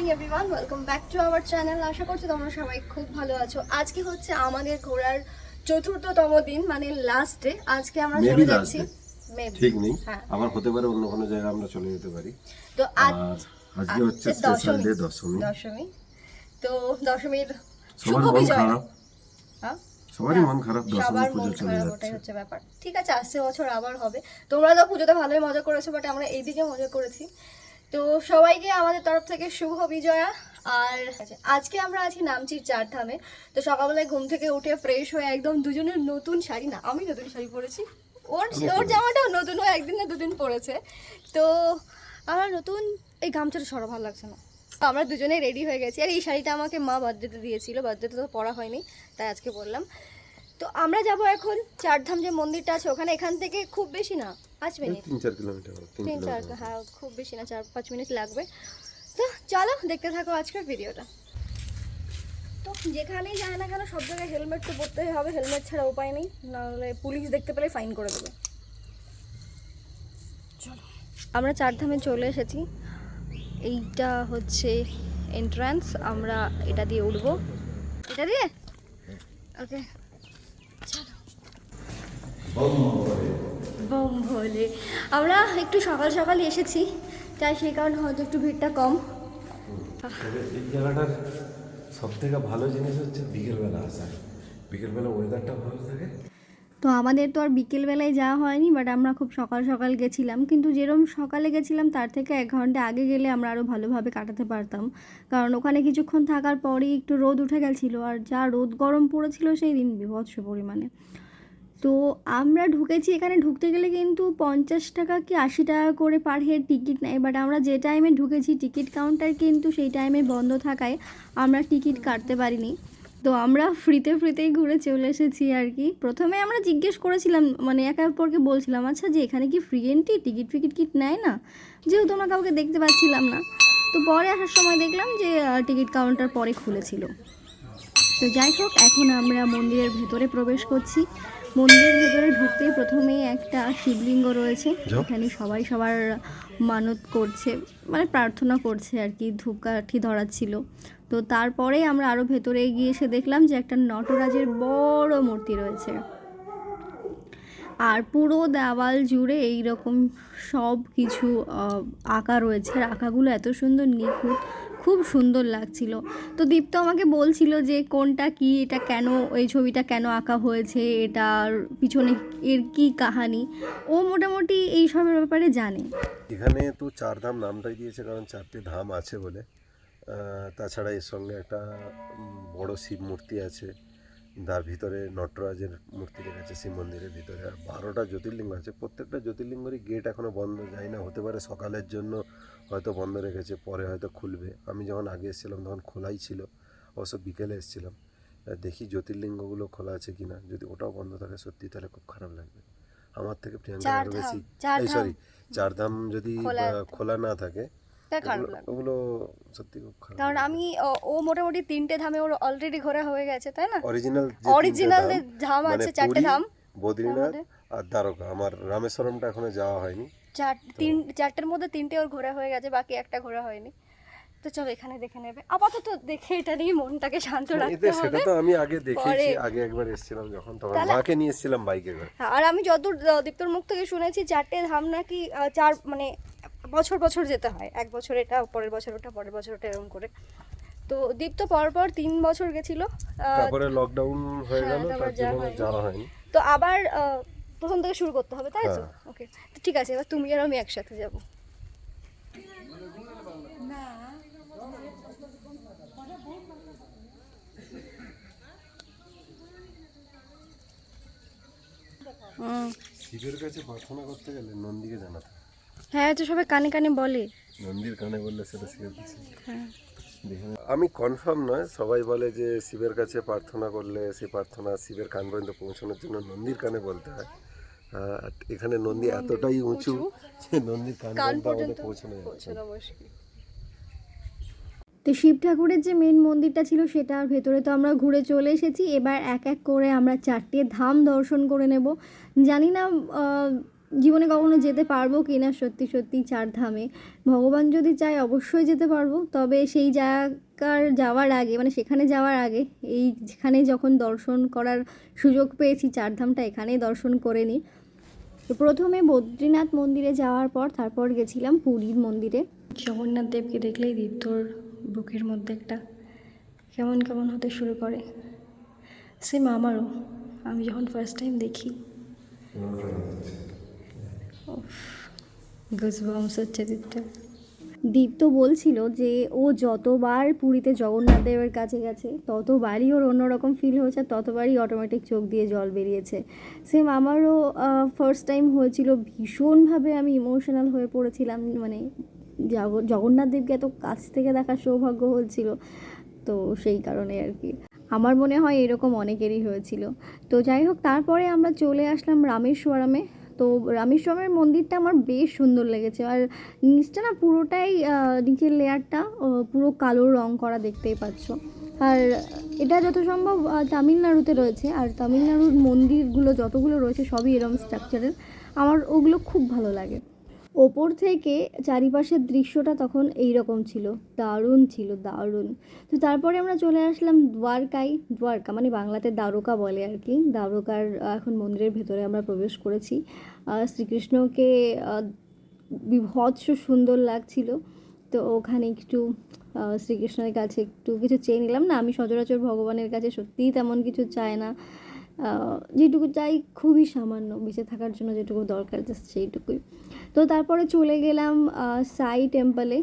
Morning everyone welcome back to our channel আশা করছি তোমরা সবাই খুব ভালো আছো। আজকে হচ্ছে আমাদের ঘোরার চতুর্থতম দিন মানে লাস্ট ডে আজকে আমরা চলে যাচ্ছি. ঠিক নেই। হ্যাঁ। আবার হতে পারে অন্য কোনো জায়গায় আমরা চলে যেতে পারি। তো আজ আজকে হচ্ছে স্পেশাল দশমী। ডে দশমী। দশমী। তো দশমীর শুভ বিজয়। হ্যাঁ? সবারই মন খারাপ দশমী সবার মন চলে খারাপ ওটাই হচ্ছে ব্যাপার। ঠিক আছে আসছে বছর আবার হবে। তোমরা তো পুজোতে ভালোই মজা করেছ বাট আমরা এইদিকে মজা করেছি। তো সবাইকে আমাদের তরফ থেকে শুভ বিজয়া। আর আজকে আমরা আছি নামচির চার ধামে। তো সকালবেলায় ঘুম থেকে উঠে ফ্রেশ হয়ে একদম দুজনের নতুন শাড়ি না আমি নতুন শাড়ি পরেছি। ওর ওর জামাটাও নতুন ও একদিন না দুদিন পরেছে। তো আমার নতুন এই গামছাটা সরা ভালো লাগছে না। তো আমরা দুজনে রেডি হয়ে গেছি। আর এই শাড়িটা আমাকে মা বার্থডেতে দিয়েছিল বার্থডেতে তো পরা হয়নি তাই আজকে বললাম। তো আমরা যাব এখন চারধাম যে মন্দিরটা আছে ওখানে এখান থেকে খুব বেশি না পাঁচ মিনিট। তিন চার কিলোমিটার তিন চার হ্যাঁ খুব বেশি না চার পাঁচ মিনিট লাগবে। তো চলো দেখতে থাকো আজকের ভিডিওটা। তো যেখানেই যায় না কেন সব জায়গায় হেলমেট তো পরতেই হবে হেলমেট ছাড়া উপায় নেই নাহলে পুলিশ দেখতে পেলে ফাইন করে দেবে। চলো আমরা চারধামে চলে এসেছি। এইটা হচ্ছে এন্ট্রান্স আমরা এটা দিয়ে উঠবো। এটা দিয়ে? ওকে বম ভোলে আমরা একটু সকাল সকাল এসেছি তাই সেই কারণে হয়তো একটু ভিড়টা কম। এই জায়গাটার সব থেকে ভালো জিনিস হচ্ছে বিকেলবেলা আসা। বিকেলবেলা ওয়েদারটা ভালো থাকে। তো আমাদের তো আর বিকেলবেলায় যাওয়া হয়নি বাট আমরা খুব সকাল সকাল গেছিলাম। কিন্তু যেরকম সকালে গেছিলাম তার থেকে এক ঘণ্টা আগে গেলে আমরা আরও ভালোভাবে কাটাতে পারতাম। কারণ ওখানে কিছুক্ষণ থাকার পরেই একটু রোদ উঠে গেছিল আর যা রোদ গরম পড়েছিল সেই দিন বিভৎস পরিমাণে। তো আমরা ঢুকেছি, এখানে ঢুকতে গেলে কিন্তু পঞ্চাশ টাকা কি আশি টাকা করে পার হেড টিকিট নেয় বাট আমরা যে টাইমে ঢুকেছি টিকিট কাউন্টার কিন্তু সেই টাইমে বন্ধ থাকায় আমরা টিকিট কাটতে পারিনি। তো আমরা ফ্রিতে ফ্রিতেই ঘুরে চলে এসেছি আর কি। প্রথমে আমরা জিজ্ঞেস করেছিলাম মানে একে অপরকে বলছিলাম আচ্ছা যে এখানে কি ফ্রি এন্ট্রি টিকিট ফিকিট কিট নেয় না? যেহেতু আমরা কাউকে দেখতে পাচ্ছিলাম না। তো পরে আসার সময় দেখলাম যে টিকিট কাউন্টার পরে খুলেছিল। তো যাই হোক, এখন আমরা মন্দিরের ভেতরে প্রবেশ করছি। মন্দিরের ভেতরে ঢুকতেই প্রথমেই একটা শিবলিঙ্গ রয়েছে। এখানে সবাই সবার মানত করছে মানে প্রার্থনা করছে আর কি ধূপকাঠি ধরাচ্ছিল। তো তারপরে আমরা আরও ভেতরে গিয়ে এসে দেখলাম যে একটা নটরাজের বড় মূর্তি রয়েছে। আর পুরো দেওয়াল জুড়ে এই রকম সব কিছু আহ, আঁকা রয়েছে। আর আঁকাগুলো এত সুন্দর নিখুঁত। খুব সুন্দর লাগছিল। তো দীপ্ত আমাকে বলছিল যে, কোনটা কি? এটা কেন? এই ছবিটা কেন আঁকা হয়েছে? এটার পিছনে এর কি কাহানি? ও মোটামুটি এই সবের ব্যাপারে জানে। এখানে তো চারধাম নামটাই দিয়েছে, কারণ চারটে ধাম আছে বলে। তাছাড়া এর সঙ্গে একটা বড় শিব মূর্তি আছে। তার ভিতরে নটরাজের মূর্তি রেখেছে শিব মন্দিরের ভিতরে। আর বারোটা জ্যোতির্লিঙ্গ আছে। প্রত্যেকটা জ্যোতির্লিঙ্গেরই গেট এখনও বন্ধ যায় না। হতে পারে সকালের জন্য হয়তো বন্ধ রেখেছে পরে হয়তো খুলবে। আমি যখন আগে এসেছিলাম তখন খোলাই ছিল। অবশ্য বিকেলে এসেছিলাম। দেখি জ্যোতির্লিঙ্গগুলো খোলা আছে কি না যদি ওটাও বন্ধ থাকে সত্যি তাহলে খুব খারাপ লাগবে। আমার থেকে প্রিয়াঙ্কা বেশি এই। সরি চারধাম যদি খোলা না থাকে খারাপ ওগুলো- লাগে ওগুলো সত্যি খুব খারাপ কারণ আমি ও- মোটামুটি তিনটে ধামে ওর অলরেডি ঘোরা হয়ে গেছে তাই না? অরিজিনাল অরিজিনাল ধাম মানে আছে চারটে ধাম। বদ্রীনাথ আর দ্বারকা। আমার রামেশ্বরমটা এখনও যাওয়া হয়নি। চার তিন চারটের মধ্যে তিনটে ওর ঘোরা হয়ে গেছে বাকি একটা ঘোরা হয়নি। তো চলো এখানে দেখে নেবে। আপাতত দেখে এটা নিয়ে মনটাকে শান্ত রাখতে হবে। সেটা তো আমি আগে দেখেছি আগে একবার এসেছিলাম যখন তখন মাকে নিয়ে এসেছিলাম বাইকে করে। আর আমি যতদূর দীপ্তর মুখ থেকে শুনেছি চারটে ধাম নাকি চার মানে বছর বছর যেতে হয়। এক বছর এটা পরের বছর ওটা পরের বছর ওটা এরকম করে। তো দীপ্ত পরপর তিন বছর গেছিল। তারপরে লকডাউন হয়ে হ্যাঁ, গেল তার জন্য হয়নি। যাওয়া হয়নি। তো আবার প্রথম থেকে শুরু করতে হবে তাই তো? হ্যাঁ। ওকে তো ঠিক আছে এবার তুমি আর আমি একসাথে যাব। হুম। শিবের কাছে প্রার্থনা করতে গেলে নন্দীকে জানাতে হয়। হ্যাঁ তো সবাই কানে কানে বলে। নন্দীর কানে বললে সেটা শিবের কাছে হ্যাঁ। আমি কনফার্ম নয় সবাই বলে যে শিবের কাছে প্রার্থনা করলে সেই প্রার্থনা শিবের কান পর্যন্ত পৌঁছানোর জন্য নন্দীর কানে বলতে হয়। এখানে নন্দী এতটাই উঁচু যে নন্দীর কান পর্যন্ত পৌঁছানো। মুশকিল তো শিব ঠাকুরের যে মেন মন্দিরটা ছিল সেটার ভেতরে তো আমরা ঘুরে চলে এসেছি। এবার এক এক করে আমরা চারটে ধাম দর্শন করে নেব। জানি না জীবনে কখনো যেতে পারব কি না সত্যি সত্যি চার ধামে। ভগবান যদি চায় অবশ্যই যেতে পারব তবে সেই জায়গার যাওয়ার আগে মানে সেখানে যাওয়ার আগে এই যেখানে যখন দর্শন করার সুযোগ পেয়েছি চারধামটা এখানেই দর্শন করে নিই। তো প্রথমে বদ্রীনাথ মন্দিরে যাওয়ার পর তারপর গেছিলাম পুরীর মন্দিরে। জগন্নাথ দেবকে দেখলেই দীপ্তর বুকের মধ্যে একটা কেমন কেমন হতে শুরু করে। সেম আমারও আমি যখন ফার্স্ট টাইম দেখি। গুজবামস হচ্ছে দীপ্তর দীপ্ত বলছিল যে ও যতবার পুরীতে জগন্নাথ দেবের কাছে গেছে, ততবারই ওর অন্যরকম ফিল হয়েছে, ততবারই অটোমেটিক চোখ দিয়ে জল বেরিয়েছে। সেম আমারও ফার্স্ট টাইম হয়েছিল, ভীষণভাবে আমি ইমোশনাল হয়ে পড়েছিলাম মানে জগ- জগন্নাথ দেবকে এত কাছ থেকে দেখার সৌভাগ্য হয়েছিল, তো সেই কারণে আর কি। আমার মনে হয় এরকম অনেকেরই হয়েছিল। তো যাই হোক, তারপরে আমরা চলে আসলাম রামেশ্বরমে। তো রামেশ্বরমের মন্দিরটা আমার বেশ সুন্দর লেগেছে। আর নিচটা না পুরোটাই নিচের লেয়ারটা পুরো কালো রং করা দেখতেই পাচ্ছ। আর এটা যত সম্ভব তামিলনাড়ুতে রয়েছে। আর তামিলনাড়ুর মন্দিরগুলো যতগুলো রয়েছে সবই এরকম স্ট্রাকচারের আমার ওগুলো খুব ভালো লাগে। ওপর থেকে চারিপাশের দৃশ্যটা তখন এই রকম ছিল। দারুণ ছিল, দারুণ। তো তারপরে আমরা চলে আসলাম দ্বারকায় দ্বারকা মানে বাংলাতে দ্বারকা বলে আর কি। দ্বারকার এখন মন্দিরের ভেতরে আমরা প্রবেশ করেছি। শ্রীকৃষ্ণকে বিভৎস সুন্দর লাগছিল। তো ওখানে একটু শ্রীকৃষ্ণের কাছে একটু কিছু চেয়ে নিলাম। না, আমি সচরাচর ভগবানের কাছে সত্যিই তেমন কিছু চাই না। যেটুকু চাই খুবই সামান্য, বেঁচে থাকার জন্য যেটুকু দরকার জাস্ট সেইটুকুই। তো তারপরে চলে গেলাম সাই টেম্পলে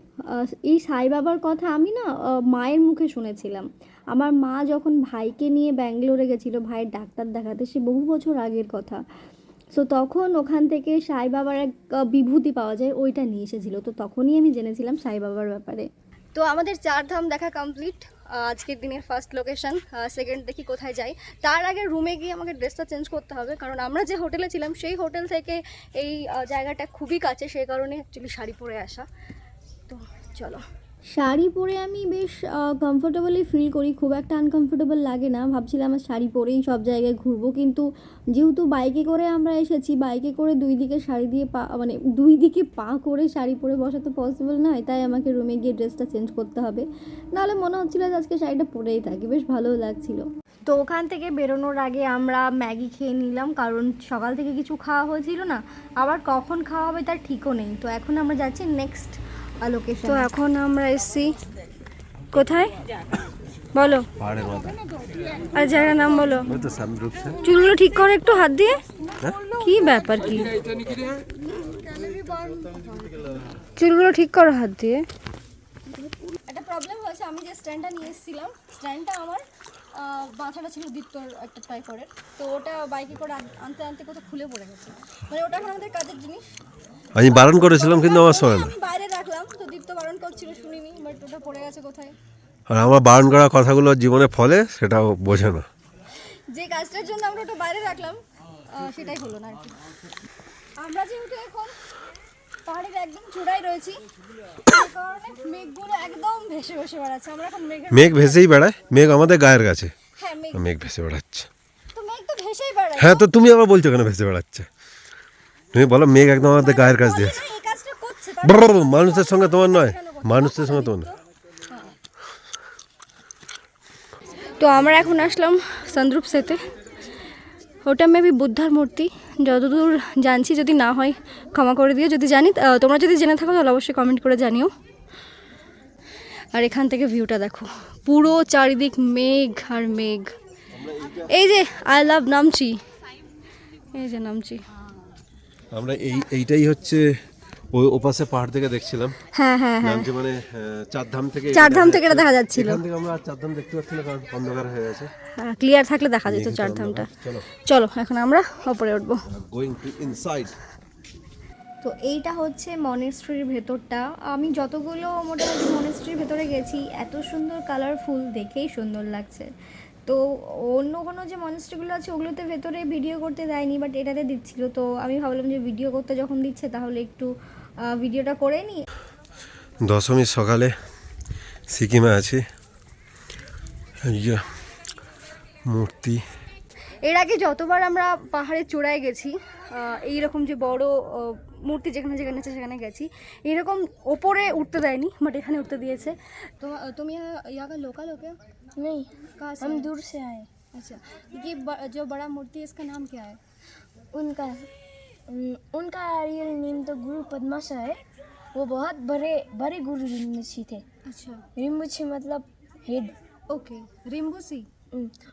এই সাই বাবার কথা আমি না মায়ের মুখে শুনেছিলাম। আমার মা যখন ভাইকে নিয়ে ব্যাঙ্গালোরে গেছিল, ভাইয়ের ডাক্তার দেখাতে, সে বহু বছর আগের কথা। সো তখন ওখান থেকে সাই বাবার এক বিভূতি পাওয়া যায়, ওইটা নিয়ে এসেছিল। তো তখনই আমি জেনেছিলাম সাই বাবার ব্যাপারে। তো আমাদের চার ধাম দেখা কমপ্লিট আজকের দিনের ফার্স্ট লোকেশন সেকেন্ড দেখি কোথায় যাই। তার আগে রুমে গিয়ে আমাকে ড্রেসটা চেঞ্জ করতে হবে, কারণ আমরা যে হোটেলে ছিলাম, সেই হোটেল থেকে এই জায়গাটা খুবই কাছে, সেই কারণে অ্যাকচুয়ালি শাড়ি পরে আসা। তো চলো। শাড়ি পরে আমি বেশ কমফোর্টেবলি ফিল করি। খুব একটা আনকমফোর্টেবল লাগে না। ভাবছিলাম আমার শাড়ি পরেই সব জায়গায় ঘুরবো। কিন্তু যেহেতু বাইকে করে আমরা এসেছি বাইকে করে দুই দিকে শাড়ি দিয়ে পা মানে দুই দিকে পা করে শাড়ি পরে বসা তো পসিবল নয়। তাই আমাকে রুমে গিয়ে ড্রেসটা চেঞ্জ করতে হবে। নাহলে মনে হচ্ছিল যে আজকে শাড়িটা পরেই থাকি। বেশ ভালো লাগছিল। তো ওখান থেকে বেরোনোর আগে আমরা ম্যাগি খেয়ে নিলাম। কারণ সকাল থেকে কিছু খাওয়া হয়েছিল না। আবার কখন খাওয়া হবে তার ঠিকও নেই। তো এখন আমরা যাচ্ছি নেক্সট তো এখন আমরা এসছি। কোথায়? বলো। আর জায়গার নাম বলো। চুলগুলো ঠিক করো একটু হাত দিয়ে। হ্যাঁ? কি ব্যাপার কি? চুলগুলো ঠিক করো হাত দিয়ে। একটা প্রবলেম হয়েছে আমি যে স্ট্যান্ডটা নিয়ে এসেছিলাম স্ট্যান্ডটা আমার মাথাটা ছিল দীপ্তর একটা টাইপের তো ওটা বাইকে করে আনতে আনতে কোথাও খুলে পড়ে গেছে। মানে ওটা এখন আমাদের কাজের জিনিস। আমি বারণ করেছিলাম কিন্তু আমার শোনে না। রাখলাম তো দীপ্ত বারণ করছিল শুনিনি বাট ওটা পড়ে গেছে কোথায়? আর আমার বারণ করা কথাগুলো জীবনে ফলে সেটাও বোঝে না। যে কাজটার জন্য আমরা ওটা বাইরে রাখলাম সেটাই হলো না আর কি। আমরা যেহেতু এখন পাহাড়ের একদম চূড়ায় রয়েছি কারণে মেঘগুলো একদম ভেসে ভেসে বেড়াচ্ছে। আমরা এখন মেঘের মেঘ ভেসেই বেড়ায় মেঘ আমাদের গায়ের কাছে। হ্যাঁ মেঘ। মেঘ ভেসে বেড়াচ্ছে। তো মেঘ তো ভেসেই বেড়ায় হ্যাঁ তো তুমি আবার বলছো কেন ভেসে বেড়াচ্ছে? তুমি বলো মেঘ একদম আমাদের গায়ের কাছ দিয়ে। মানুষের সঙ্গে তোমার নয় মানুষের সঙ্গে তোমার নয়। তো আমরা এখন আসলাম সন্দ্রুপ সেতে। ওটা মেবি বুদ্ধার মূর্তি। যতদূর জানছি যদি না হয় ক্ষমা করে দিও। যদি জানি তোমরা যদি জেনে থাকো তাহলে অবশ্যই কমেন্ট করে জানিও। আর এখান থেকে ভিউটা দেখো। পুরো চারিদিক মেঘ আর মেঘ। এই যে আই লাভ নামচি এই যে নামচি আমরা এই এইটাই হচ্ছে ওই ওপাশে পাহাড় থেকে দেখছিলাম। হ্যাঁ হ্যাঁ হ্যাঁ। মানে চারধাম থেকে চারধাম থেকে দেখা যাচ্ছিল। এখান থেকে আমরা চারধাম দেখতে পাচ্ছি না কারণ অন্ধকার হয়ে গেছে। ক্লিয়ার থাকলে দেখা যেত চারধামটা। চলো। চলো এখন আমরা ওপরে উঠবো। গোয়িং টু ইনসাইড তো এইটা হচ্ছে মনেস্ট্রির ভেতরটা। আমি যতগুলো মোটামুটি মনেস্ট্রির ভেতরে গেছি এত সুন্দর কালারফুল দেখেই সুন্দর লাগছে। তো অন্য কোনো যে মনেস্ট্রিগুলো আছে ওগুলোতে ভেতরে ভিডিও করতে দেয়নি বাট এটাতে দিচ্ছিল। তো আমি ভাবলাম যে ভিডিও করতে যখন দিচ্ছে তাহলে একটু ভিডিওটা করে নিই দশমীর সকালে সিকিমে আছি। মূর্তি। এর আগে যতবার আমরা পাহাড়ের চূড়ায় গেছি এইরকম যে বড় মূর্তি যেখানে যেখানে আছে সেখানে গেছি এরকম ওপরে উঠতে দেয়নি বাট এখানে উঠতে দিয়েছে তো তুমি यहाँ का लोकल हो क्या नहीं कहाँ से हम है? दूर से आए अच्छा ये ब- जो बड़ा मूर्ति है इसका नाम क्या है उनका उन, उनका रियल नेम तो गुरु पद्माशा है वो बहुत बड़े बड़े गुरु रिम्बुची थे अच्छा रिम्बुची मतलब हेड ओके रिम्बूसी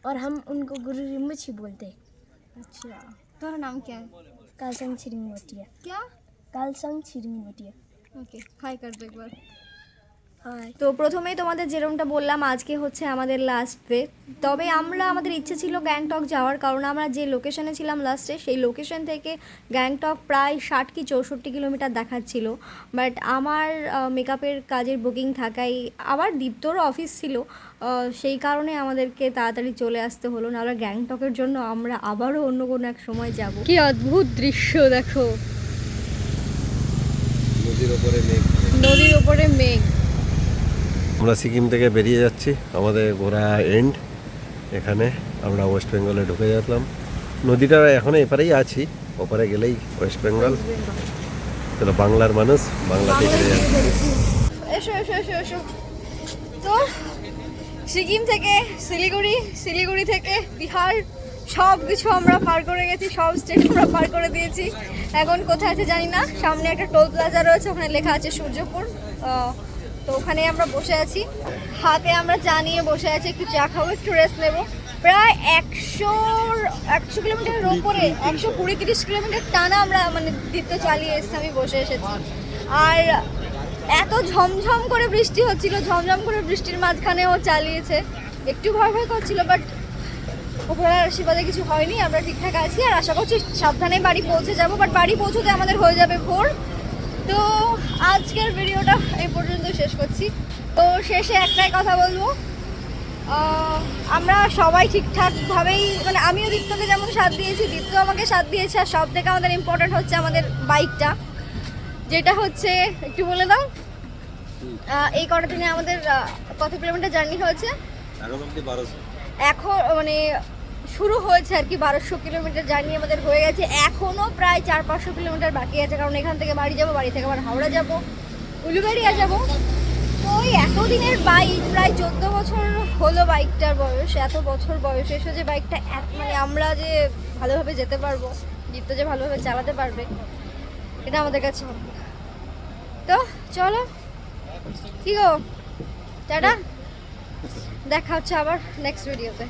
और हम उनको गुरु रिम्बुची बोलते हैं अच्छा तुम्हारा नाम क्या है कालसंग छिरिंगवटिया क्या কালসাং ছিরিং ওকে হাই কাটবে একবার। তো প্রথমেই তোমাদের যেরমটা বললাম আজকে হচ্ছে আমাদের লাস্ট ডে তবে আমরা আমাদের ইচ্ছে ছিল গ্যাংটক যাওয়ার কারণ আমরা যে লোকেশনে ছিলাম লাস্টে সেই লোকেশন থেকে গ্যাংটক প্রায় ষাট কি চৌষট্টি কিলোমিটার দেখাচ্ছিল বাট আমার মেকআপের কাজের বুকিং থাকাই আবার দীপ্তরও অফিস ছিল। সেই কারণে আমাদেরকে তাড়াতাড়ি চলে আসতে হলো। নাহলে গ্যাংটকের জন্য আমরা আবারও অন্য কোনো এক সময় যাব। কি অদ্ভুত দৃশ্য দেখো। নদীর ওপরে মেঘ। নদীর ওপরে মেঘ। আমরা সিকিম থেকে বেরিয়ে যাচ্ছি। আমাদের ঘোরা এন্ড এখানে আমরা ওয়েস্ট বেঙ্গলে ঢুকে যেতাম নদীটা এখন এপারেই আছি। ওপারে গেলেই ওয়েস্ট বেঙ্গল চলো বাংলার মানুষ বাংলাতে ফিরে যাচ্ছি। এসো এসো এসো এসো। তো সিকিম থেকে শিলিগুড়ি শিলিগুড়ি থেকে বিহার সব কিছু আমরা পার করে গেছি, সব স্টেট আমরা পার করে দিয়েছি। এখন কোথায় আছে জানি না, সামনে একটা টোল প্লাজা রয়েছে, ওখানে লেখা আছে সূর্যপুর। তো ওখানে আমরা বসে আছি। হাতে আমরা চা নিয়ে বসে আছি, একটু চা খাব, একটু রেস্ট নেব। প্রায় একশো একশো কিলোমিটারের ওপরে, একশো কুড়ি, তিরিশ কিলোমিটার টানা আমরা মানে দিতে চালিয়ে এসেছি, আমি বসে এসেছি। আর এত ঝমঝম করে বৃষ্টি হচ্ছিল, ঝমঝম করে বৃষ্টির মাঝখানেও চালিয়েছে। একটু ভয় ভয় করছিল বাট উপরের আশীর্বাদে কিছু হয়নি আমরা ঠিকঠাক আছি আর আশা করছি সাবধানে বাড়ি পৌঁছে যাব বাট বাড়ি পৌঁছতে আমাদের হয়ে যাবে ভোর। তো আজকের ভিডিওটা এই পর্যন্ত শেষ করছি। তো শেষে একটাই কথা বলব আমরা সবাই ঠিকঠাকভাবেই মানে আমিও দীপ্তকে যেমন সাথ দিয়েছি দীপ্ত আমাকে সাথ দিয়েছে আর সব থেকে আমাদের ইম্পর্টেন্ট হচ্ছে আমাদের বাইকটা যেটা হচ্ছে একটু বলে দাও। এই কটা দিনে আমাদের কত কিলোমিটার জার্নি হয়েছে? এখন মানে শুরু হয়েছে আর কি, বারোশো কিলোমিটার জার্নি আমাদের হয়ে গেছে। এখনও প্রায় চার পাঁচশো কিলোমিটার বাকি আছে, কারণ এখান থেকে বাড়ি যাব, বাড়ি থেকে আবার হাওড়া যাব, উলুবেড়িয়া যাব। তো ওই এতদিনের বাইক প্রায় চোদ্দ বছর হলো বাইকটার বয়স, এত বছর বয়স, এসে যে বাইকটা এক মানে আমরা যে ভালোভাবে যেতে পারব দীপ্ত যে ভালোভাবে চালাতে পারবে, এটা আমাদের কাছে তো চলো, কি গো? টাটা? দেখা হচ্ছে আবার নেক্সট ভিডিওতে